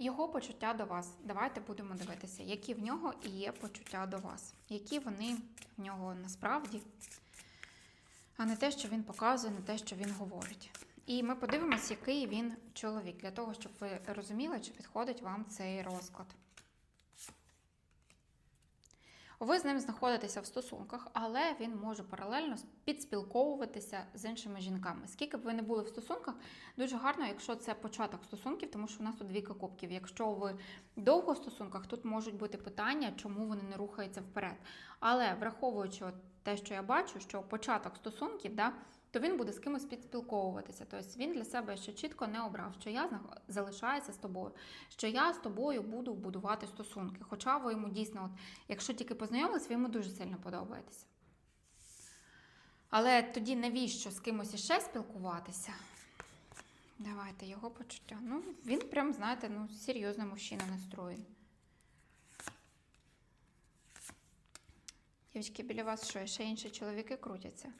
Його почуття до вас. Давайте будемо дивитися, які в нього і є почуття до вас, які вони в нього насправді, а не те, що він показує, не те, що він говорить. І ми подивимось, який він чоловік, для того, щоб ви розуміли, чи підходить вам цей розклад. Ви з ним знаходитеся в стосунках, але він може паралельно підспілковуватися з іншими жінками. Скільки б ви не були в стосунках, дуже гарно, якщо це початок стосунків, тому що у нас тут двійка кубків. Якщо ви довго в стосунках, тут можуть бути питання, чому вони не рухаються вперед. Але враховуючи от те, що я бачу, що початок стосунків, да, то він буде з кимось підспілковуватися. Тобто він для себе ще чітко не обрав, що я залишаюся з тобою, що я з тобою буду будувати стосунки. Хоча ви йому дійсно, от, якщо тільки познайомились, ви йому дуже сильно подобаєтеся. Але тоді навіщо з кимось іще спілкуватися? Давайте його почуття. Ну, він прям, знаєте, ну, серйозно мужчина настроєн. Дівчатки, біля вас що, ще інші чоловіки крутяться?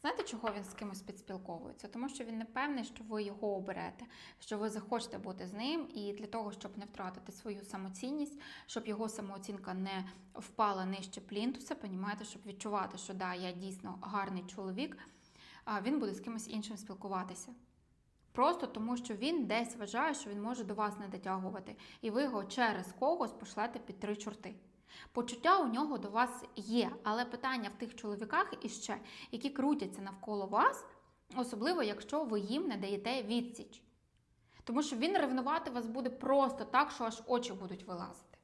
Знаєте, чого він з кимось підспілковується? Тому що він не певний, що ви його оберете, що ви захочете бути з ним, і для того, щоб не втратити свою самоцінність, щоб його самооцінка не впала нижче плінтуса, понімаєте, щоб відчувати, що да, я дійсно гарний чоловік, він буде з кимось іншим спілкуватися. Просто тому, що він десь вважає, що він може до вас не дотягувати, і ви його через когось пошлете під три чорти. Почуття у нього до вас є, але питання в тих чоловіках іще, які крутяться навколо вас, особливо якщо ви їм не даєте відсіч. Тому що він ревнувати вас буде просто так, що аж очі будуть вилазити.